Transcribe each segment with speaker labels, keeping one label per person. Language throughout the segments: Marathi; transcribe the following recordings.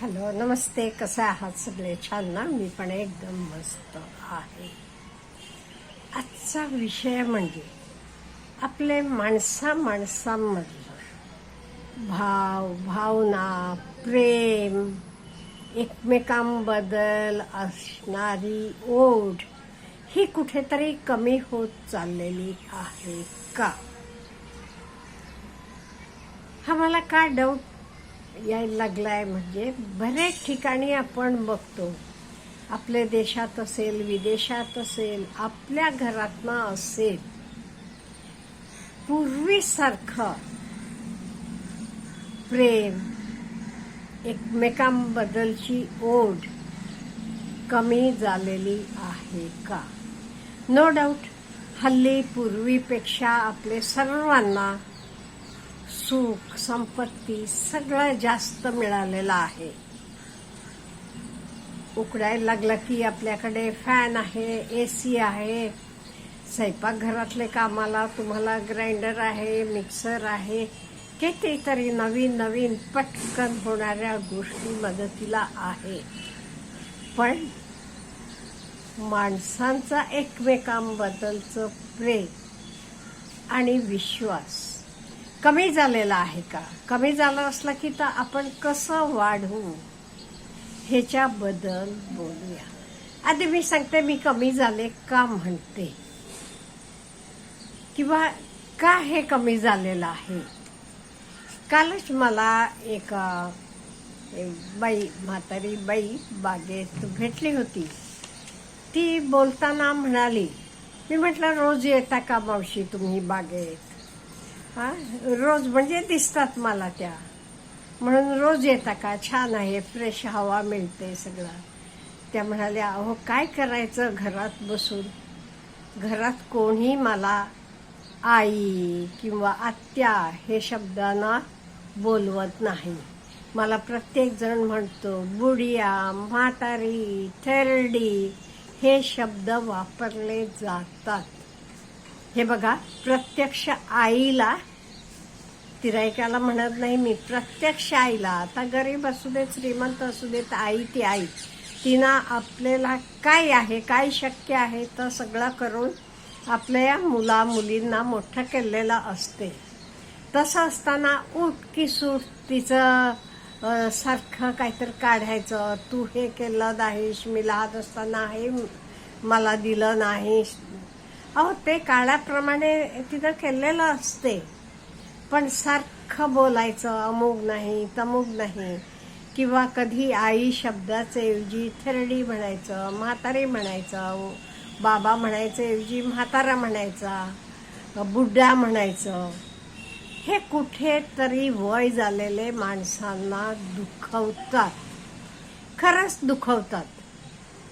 Speaker 1: हॅलो नमस्ते कसे आहात सगळे? छान ना? मी पण एकदम मस्त आहे. आजचा विषय म्हणजे आपले माणसा माणसांमधलं भाव भावना प्रेम एकमेकांबद्दल असणारी ओढ ही कुठेतरी कमी होत चाललेली आहे का? हा मला का डाऊट यायला लागलाय म्हणजे बऱ्याच ठिकाणी आपण बघतो. आपल्या देशात असेल विदेशात असेल आपल्या घरातनं असेल. पूर्वीसारखं प्रेम एकमेकांबद्दलची ओढ कमी झालेली आहे का? नो डाऊट हल्ली पूर्वीपेक्षा आपले सर्वांना सुख संपत्ती सगळं जास्त मिळालेलं आहे. उकडायला लागलं की आपल्याकडे फॅन आहे ए सी आहे. स्वयंपाकघरातले कामाला तुम्हाला ग्राइंडर आहे मिक्सर आहे. कितीतरी नवीन नवीन पटकन होणाऱ्या गोष्टी मदतीला आहे. पण माणसांचा एकमेकांबद्दलचं प्रेम आणि विश्वास कमी झालेला आहे का? कमी झालं असला की तर आपण कसं वाढवू? ह्याच्याबद्दल बोलूया. आधी मी सांगते मी कमी झाले का म्हणते? किंवा का हे कमी झालेलं आहे? कालच मला एक बाई म्हातारी बाई बागेत भेटली होती. ती बोलताना म्हणाली मी म्हटलं रोज येता का मावशी तुम्ही बागेत? हा? रोज म्हणजे दिसतात मला त्या. म्हणून रोज येता का? छान आहे फ्रेश हवा मिळते सगळं. त्या म्हणाल्या अहो काय करायचं घरात बसून? घरात कोणी मला आई किंवा आत्या हे शब्दांना बोलवत नाही. मला प्रत्येक जण म्हणतो बुडिया म्हातारी थेरडी हे शब्द वापरले जातात. हे बघा प्रत्यक्ष आईला तिरायकाला म्हणत नाही मी. प्रत्यक्ष आईला. आता गरीब असू देत श्रीमंत असू देत आई ती आई. तिनं आपल्याला काय आहे काय शक्य आहे तर सगळं करून आपल्या मुला मुलींना मोठं केलेलं असते. तसं असताना उठ की सूट तिचं सारखं काहीतरी काढायचं. तू हे केलं नाहीस मी लहान असताना हे मला दिलं नाहीस. अहो ते काळाप्रमाणे तिथं केलेलं असते. पण सारखं बोलायचं अमुक नाही तमुक नाही. किंवा कधी आई शब्दाचे थरडी थेरडी म्हणायचं म्हातारी म्हणायचं बाबा म्हणायचंऐवजी म्हातारा म्हणायचा बुड्ढा म्हणायचं. हे कुठेतरी वय झालेले माणसांना दुखवतात. खरंच दुखवतात.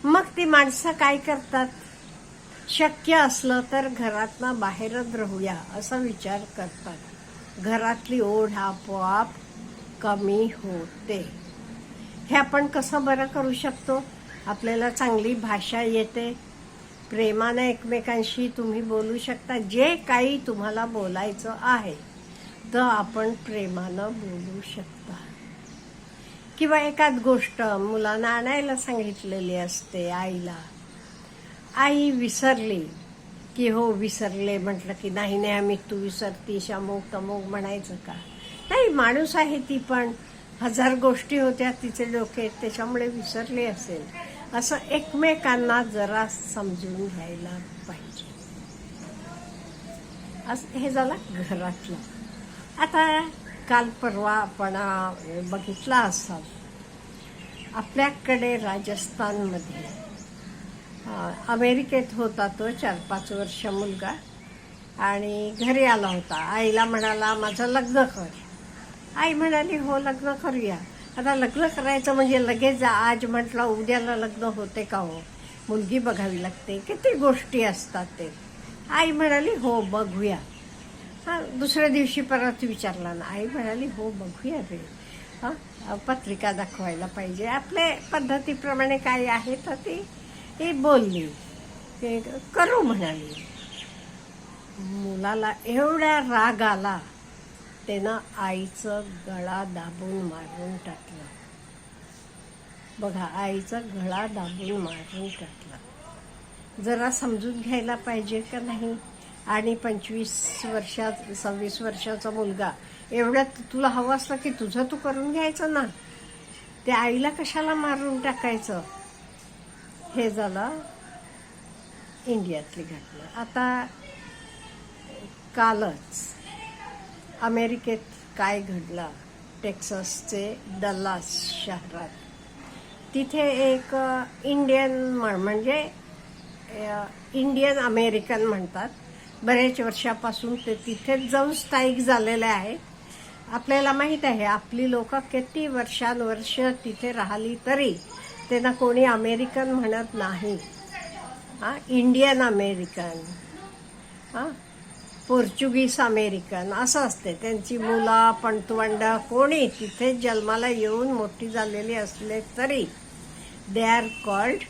Speaker 1: मग ती माणसं काय करतात? शक्य असलं तर घरातनं बाहेरच राहूया असा विचार करतात. घरातली ओढ आपोआप कमी होते. हे आपण कसं बरं करू शकतो? आपल्याला चांगली भाषा येते. प्रेमानं एकमेकांशी तुम्ही बोलू शकता. जे काही तुम्हाला बोलायचं आहे तर आपण प्रेमानं बोलू शकता. किंवा एकाच गोष्ट मुलांना आणायला सांगितलेली असते आईला. आई विसरली की हो विसरले. म्हटलं की नाही नाही आम्ही तू विसरतीस अमोक तमोक म्हणायचं का? नाही माणूस आहे ती पण हजार गोष्टी होत्या तिचे डोके त्याच्यामुळे विसरले असेल. असं एकमेकांना जरा समजून घ्यायला पाहिजे. असं हे झालं घरातलं. आता काल परवा आपण बघितला असाल आपल्याकडे राजस्थानमध्ये अमेरिकेत होता तो चार पाच वर्ष मुलगा. आणि घरी आला होता. आईला म्हणाला माझं लग्न कर. आई म्हणाली हो लग्न करूया. आता लग्न करायचं म्हणजे लगेच आज म्हटलं उद्याला लग्न होते का हो? मुलगी बघावी लागते. किती गोष्टी असतात ते. आई म्हणाली हो बघूया. हां दुसऱ्या दिवशी परत विचारला ना. आई म्हणाली हो बघूया रे. हां पत्रिका दाखवायला पाहिजे. आपल्या पद्धतीप्रमाणे काय आहे तर ती ती बोलली. ते करू म्हणाली. मुलाला एवढा राग आला त्यानं आईचं गळा दाबून मारून टाकलं. बघा आईचा गळा दाबून मारून टाकला. जरा समजून घ्यायला पाहिजे का नाही? आणि पंचवीस वर्षात सव्वीस वर्षाचा मुलगा एवढ्यात तुला हवं असलं की तुझं तू करून घ्यायचं ना? त्या आईला कशाला मारून टाकायचं? हे झालं. इंडियातली घटना. आता कालच अमेरिकेत काय घडलं? टेक्सासचे डल्लास शहरात. तिथे एक इंडियन म्हण- म्हणजे इंडियन अमेरिकन म्हणतात. बरेच वर्षापासून ते तिथेच जाऊन स्थायिक झालेले आहेत. आपल्याला माहीत आहे आपली लोक किती वर्षानुवर्ष तिथे राहिली तरी त्यांना कोणी अमेरिकन म्हणत नाही. हा इंडियन अमेरिकन. हा पोर्चुगीज अमेरिकन असं असते त्यांची मुलं पणतवंड कोणी तिथे जन्माला येऊन मोठी झालेली असले तरी they are called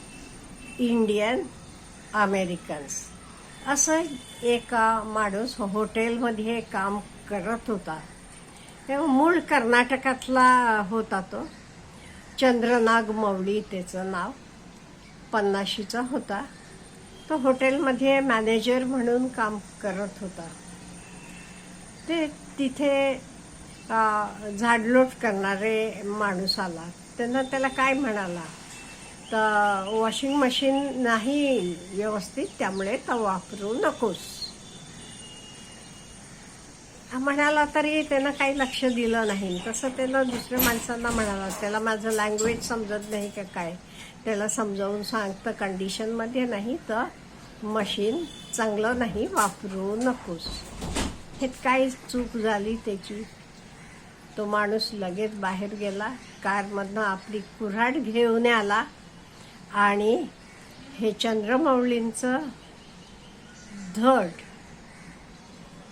Speaker 1: Indian Americans असं एका माणूस हॉटेलमध्ये काम करत होता. तेव्हा मूळ कर्नाटकातला होता तो. चंद्रनाग मवळी त्याचं नाव. पन्नाशीचा होता. तो हॉटेलमध्ये मॅनेजर म्हणून काम करत होता. ते तिथे झाडलोट करणारे माणूस आला. त्यांना त्याला काय म्हणाला? तर वॉशिंग मशीन नाही व्यवस्थित त्यामुळे तर वापरू नकोस. म्हणाला तरी त्यानं काही लक्ष दिलं नाही. तसं त्यानं दुसऱ्या माणसांना म्हणाला त्याला माझं लँग्वेज समजत नाही का काय? त्याला समजावून सांगतं कंडिशनमध्ये नाही तर मशीन चांगलं नाही वापरू नकोस. हे काय चूक झाली त्याची? तो माणूस लगेच बाहेर गेला कारमधनं आपली कुऱ्हाड घेऊन आला आणि हे चंद्रमौलींचं धड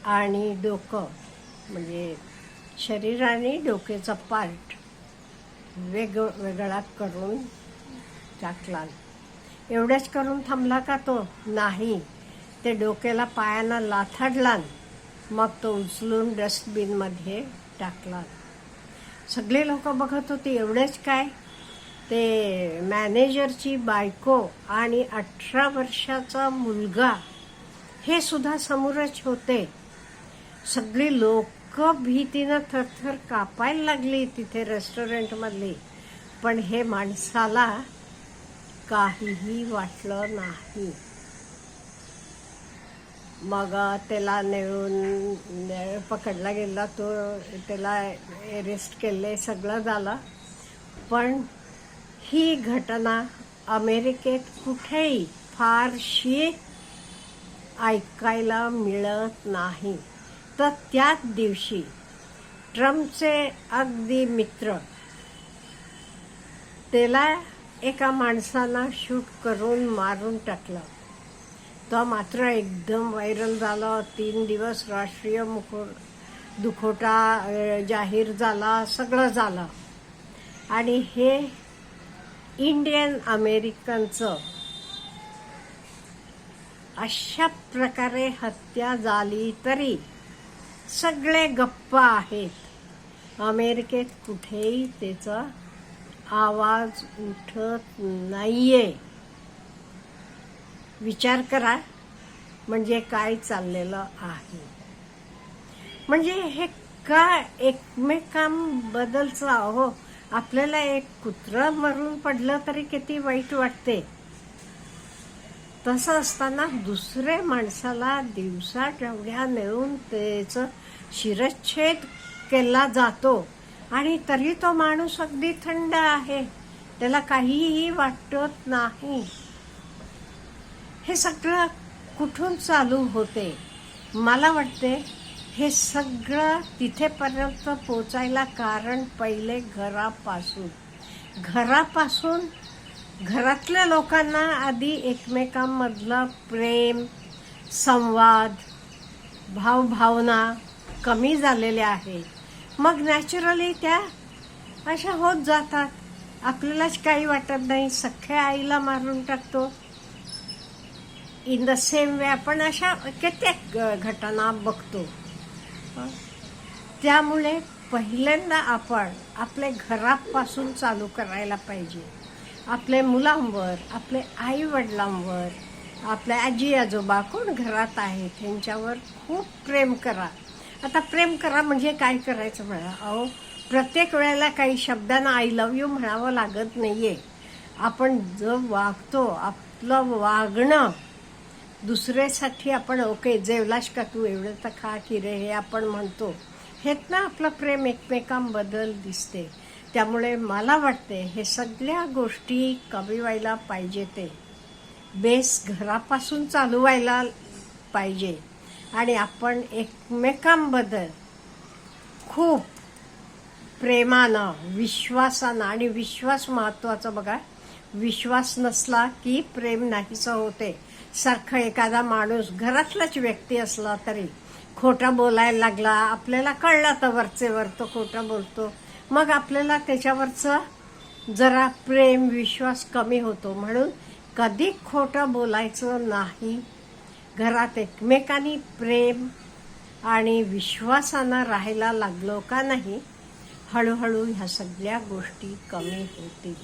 Speaker 1: आणि डोकं म्हणजे शरीर आणि डोक्याचा पार्ट वेग वेगळा करून टाकला. एवढेच करून थांबला का तो? नाही. ते डोक्याला पायानं लाथाडला. मग तो उचलून डस्टबिनमध्ये टाकला. सगळे लोक बघत होते एवढेच काय? ते मॅनेजरची बायको आणि अठरा वर्षाचा मुलगा हे सुद्धा समोरच होते. सगळी लोक भीतीनं थरथर कापायला लागली तिथे रेस्टॉरंटमधली. पण हे माणसाला काहीही वाटलं नाही. मग त्याला नेऊन पकडला गेला तो त्याला अरेस्ट केले सगळं झालं. पण ही घटना अमेरिकेत कुठेही फारशी ऐकायला मिळत नाही. तर त्याच दिवशी ट्रम्पचे अगदी मित्र त्याला एका माणसाला शूट करून मारून टाकलं. तो मात्र एकदम व्हायरल झाला. तीन दिवस राष्ट्रीय मुखो दुखोटा जाहीर झाला सगळं झालं. आणि हे इंडियन अमेरिकनचं अशा प्रकारे हत्या झाली तरी सगळे गप्प आहेत. अमेरिकेत कुठेही त्याचा आवाज उठत नाहीये. विचार करा म्हणजे काय चाललेलं आहे? म्हणजे हे का एकमेकांबद्दलचं? अहो आपल्याला एक कुत्रं मरून पडलं तरी किती वाईट वाटते. तसं असताना दुसऱ्या माणसाला दिवसा तेवढ्या नेऊन त्याचं शिरच्छेद केला जातो आणि तरी तो माणूस अगदी थंड आहे. त्याला काहीही वाटत नाही. हे सगळं कुठून चालू होते? मला वाटते हे सगळं तिथेपर्यंत पोचायला कारण पहिले घरापासून. घरापासून घरातल्या लोकांना आधी एकमेकांमधलं प्रेम संवाद भावभावना कमी झालेल्या आहेत. मग नॅचरली त्या अशा होत जातात. आपल्यालाच काही वाटत नाही. सख्या आईला मारून टाकतो. इन द सेम वे आपण अशा कित्येक घटना बघतो. त्यामुळे पहिल्यांदा आपण आपल्या घरापासून चालू करायला पाहिजे. आपल्या मुलांवर आपले आई वडिलांवर आपल्या आजी आजोबा कोण घरात आहे त्यांच्यावर खूप प्रेम करा. आता प्रेम करा म्हणजे काय करायचं म्हणा? अहो प्रत्येक वेळेला काही शब्दांना आय लव्ह यू म्हणावं लागत नाही आहे आपण जो वागतो आपलं वागणं दुसऱ्यासाठी आपण ओके जेवलाश का तू? एवढं तर खा की रे हे आपण म्हणतो. हेतनं आपलं प्रेम एकमेकांबद्दल दिसते. त्यामुळे मला वाटते हे सगळ्या गोष्टी कमी व्हायला पाहिजे ते. बेस घरापासून चालू व्हायला पाहिजे. आणि आपण एकमेकांबद्दल खूप प्रेमानं विश्वासानं आणि विश्वास महत्त्वाचा बघा विश्वास नसला की प्रेम नाहीसं होते. सारखं एखादा माणूस घरातलाच व्यक्ती असला तरी खोटा बोलायला लागला आपल्याला कळला तर वरचे वर तो खोटा बोलतो. मग आपल्याला त्याच्यावरचं जरा प्रेम विश्वास कमी होतो. म्हणून कधी खोटं बोलायचं नाही. घरात एकमेकांनी प्रेम आणि विश्वासानं राहायला लागलो का नाही हळूहळू ह्या सगळ्या गोष्टी कमी होतील.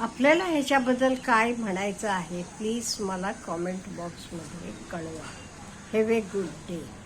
Speaker 1: आपल्याला ह्याच्याबद्दल काय म्हणायचं आहे प्लीज मला कॉमेंट बॉक्समध्ये कळवा. Have a good day